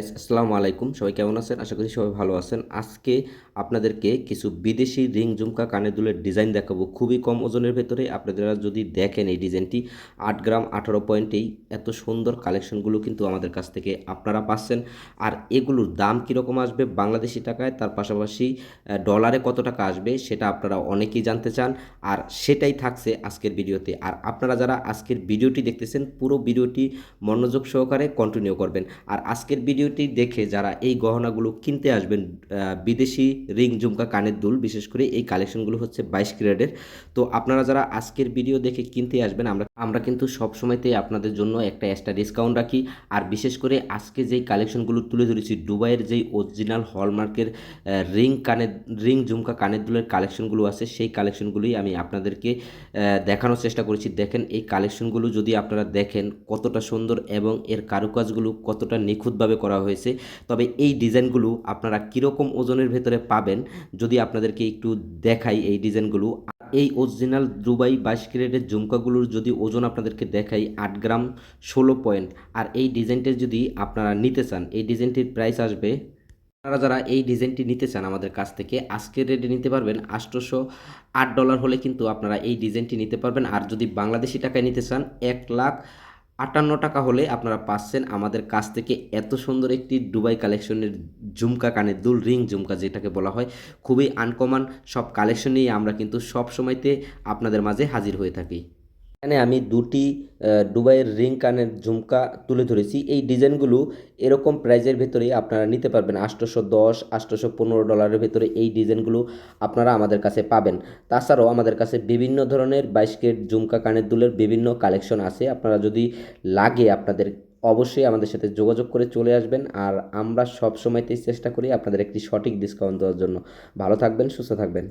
আসসালামু আলাইকুম। সবাই কেমন আছেন? আশা করি সবাই ভালো আছেন। আজকে আপনাদেরকে কিছু বিদেশি রিং ঝুমকা কানের দুলের ডিজাইন দেখাবো। খুবই কম ওজনের ভেতরে। আপনারা যদি দেখেন এই ডিজাইনটি, আট গ্রাম আঠারো পয়েন্টেই এত সুন্দর কালেকশনগুলো কিন্তু আমাদের কাছ থেকে আপনারা পাচ্ছেন। আর এগুলোর দাম কীরকম আসবে বাংলাদেশি টাকায়? তার পাশাপাশি ডলারে কত টাকা আসবে সেটা আপনারা অনেকেই জানতে চান। আর সেটাই থাকছে আজকের ভিডিওতে। আর আপনারা যারা আজকের ভিডিওটি দেখতেছেন, পুরো ভিডিওটি মনোযোগ সহকারে কন্টিনিউ করবেন। আর আজকের ভিডিওটি দেখে যারা এই গহনাগুলো কিনতে আসবেন বিদেশি রিং ঝুমকা কানের দুল, বিশেষ করে এই কালেকশনগুলো হচ্ছে বাইশ ক্যারেটের। তো আপনারা যারা আজকের ভিডিও দেখে কিনতে আসবেন, আমরা আমরা কিন্তু সব সময়তেই আপনাদের জন্য একটা এক্সট্রা ডিসকাউন্ট রাখি। আর বিশেষ করে আজকে যেই কালেকশনগুলো তুলে ধরেছি, দুবাইয়ের যেই অরিজিনাল হলমার্কের রিং কানের, রিং ঝুমকা কানের দুলের কালেকশনগুলো আছে, সেই কালেকশনগুলোই আমি আপনাদেরকে দেখানোর চেষ্টা করেছি। দেখেন, এই কালেকশনগুলো যদি আপনারা দেখেন কতটা সুন্দর এবং এর কারুকাজগুলো কতটা নিখুঁতভাবে করা হয়েছে। তবে এই ডিজাইনগুলো আপনারা কীরকম ওজনের ভেতরে পাবেন, যদি আপনাদেরকে একটু দেখাই এই ডিজাইনগুলো। এই অরিজিনাল দুবাই বাইশ ক্যারেটের ঝুমকাগুলোর যদি ওজন আপনাদেরকে দেখাই, আট গ্রাম ষোলো পয়েন্ট। আর এই ডিজাইনটা যদি আপনারা নিতে চান, এই ডিজাইনটির প্রাইস আসবে, আপনারা যারা এই ডিজাইনটি নিতে চান আমাদের কাছ থেকে, আজকের রেটে নিতে পারবেন আটশোশো আট ডলার হলে কিন্তু আপনারা এই ডিজাইনটি নিতে পারবেন। আর যদি বাংলাদেশি টাকায় নিতে চান, এক লাখ আটান্ন টাকা হলে আপনারা পাচ্ছেন আমাদের কাছ থেকে এত সুন্দর একটি ডুবাই কালেকশনের ঝুমকা কানে দুল, রিং ঝুমকা যেটাকে বলা হয়। খুবই আনকমন সব কালেকশন নিয়ে আমরা কিন্তু সব সময়তে আপনাদের মাঝে হাজির হয়ে থাকি। এখানে আমি দুটি আহ, দুবাইয়ের রিং কানের ঝুমকা তুলে ধরেছি। এই ডিজাইনগুলো এরকম প্রাইজের ভেতরে আপনারা নিতে পারবেন। আটশোশো দশ আটশোশো পনেরো ডলারের ভেতরে এই ডিজাইনগুলো আপনারা আমাদের কাছে পাবেন। তাছাড়াও আমাদের কাছে বিভিন্ন ধরনের বাইশ কেট ঝুমকা কানের দুলের বিভিন্ন কালেকশন আছে। আপনারা যদি লাগে আপনাদের অবশ্যই আমাদের সাথে যোগাযোগ করে চলে আসবেন। আর আমরা সব সময়তেই চেষ্টা করি আপনাদের একটি সঠিক ডিসকাউন্ট দেওয়ার জন্য। ভালো থাকবেন সুস্থ থাকবেন।